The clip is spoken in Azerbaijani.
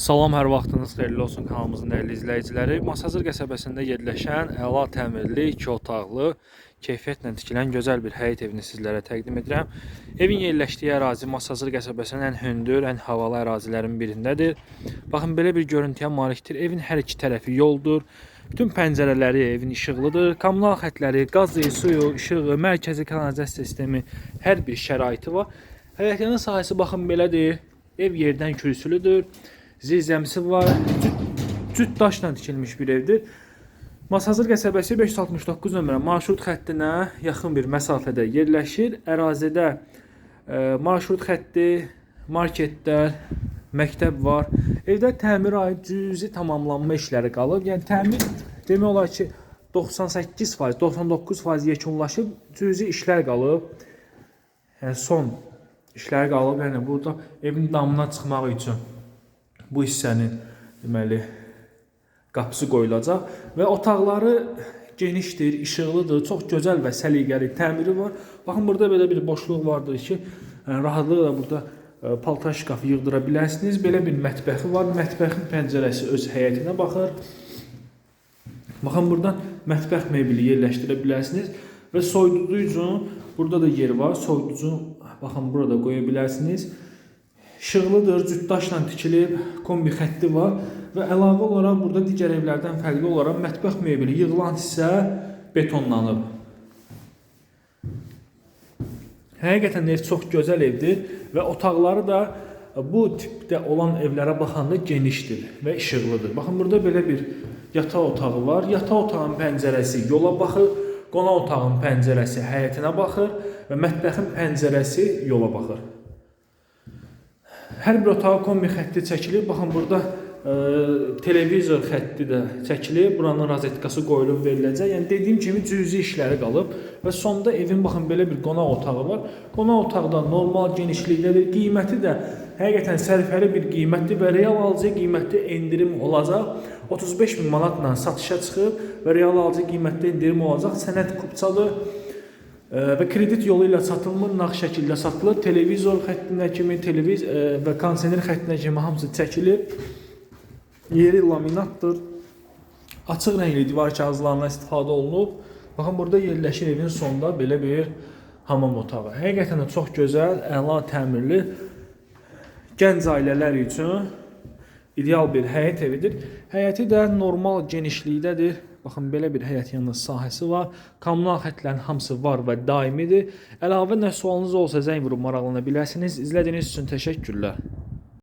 Salam, hər vaxtınız xeyirli olsun kanalımızın dəyərli izləyiciləri. Masazır qəsəbəsində yerləşən əla təmirli, 2 otaqlı, keyfiyyətlə tikilən gözəl bir həyət evini sizlərə təqdim edirəm. Evin yerləşdiyi ərazi Masazır qəsəbəsinin ən hündür, ən havalı ərazilərin birindədir. Baxın, belə bir görüntüyə malikdir. Evin hər iki tərəfi yoldur. Bütün pəncərələri evin işıqlıdır. Kommunal xətləri, qazı, suyu, işığı, mərkəzi kanalizasiya sistemi, hər bir şəraiti var. Həyətin sahəsi baxın belədir. Ev yerdən kürsülüdür. Zirzəmisi var. Cüt, daşla tikilmiş bir evdir. Masazır qəsəbəsi 569 nömrə marşrut xəttinə yaxın bir məsafədə yerləşir. Ərazidə e, marşrut xətti, marketlər, məktəb var. Evdə təmir aid cüzi tamamlanma işləri qalıb. Yəni təmir demək olar ki 98%, 99% yekunlaşıb, cüzi işlər qalıb. Yəni son işlər qalıb. Yəni burada evin damına çıxmaq üçün bu hissənin deməli qapısı qoyulacaq və otaqları genişdir, işıqlıdır, çox gözəl və səliqəli təmiri var. Baxın burada belə bir boşluq vardır ki, yəni rahatlıqla burada e, paltar şkafı yığdıra bilərsiniz. Belə bir mətbəxi var. Mətbəxin pəncərəsi öz həyətinə baxır. Baxın buradan mətbəx mebeli yerləşdirə bilərsiniz və soyuducu burada da yer var. Soyuducu baxın burada qoya bilərsiniz. İşıqlıdır, cütdaşla tikilib, kombi xətti var və əlavə olaraq burada digər evlərdən fərqli olaraq mətbəx mebeli yığılan hissə betonlanıb. Həqiqətən ev çox gözəl evdir və otaqları da bu tipdə olan evlərə baxanda genişdir və işıqlıdır. Baxın burada belə bir yataq otağı var. Yataq otağının pəncərəsi yola baxır, qonaq otağının pəncərəsi həyətinə baxır və mətbəxin pəncərəsi yola baxır. Hər bir otağa kombi xətti çəkilib. Baxın burada e, televizor xətti də çəkilib. Buranın rozetkası qoyulub veriləcək. Yəni dediyim kimi cüzi işləri qalıb və sonda evin baxın belə bir qonaq otağı var. Qonaq otağı da normal genişlikdədir. Qiyməti də həqiqətən sərfəli bir qiymətdir və real alıcı qiymətdə endirim olacaq. 35 min manatla satışa çıxıb və real alıcı qiymətdə endirim olacaq. Sənəd kupçadır. Və kredit yolu ilə satılmır, nağd şəkildə satılır. Televizor xəttinə kimi, televiz ə, və kondisioner xəttinə kimi hamısı çəkilib. Yeri laminatdır. Açıq rəngli divar kağızlarından istifadə olunub. Baxın burada yerləşir evin sonunda belə bir hamam otağı. Həqiqətən də çox gözəl, əla təmirli gənc ailələr üçün ideal bir həyət evidir. Həyəti də normal genişlikdədir. Baxın belə bir həyət yanı sahəsi var. Kommunal xətlərin hamısı var və daimidir. Əlavə nə sualınız olsa zəng vurub maraqlana bilərsiniz. İzlədiyiniz üçün təşəkkürlər.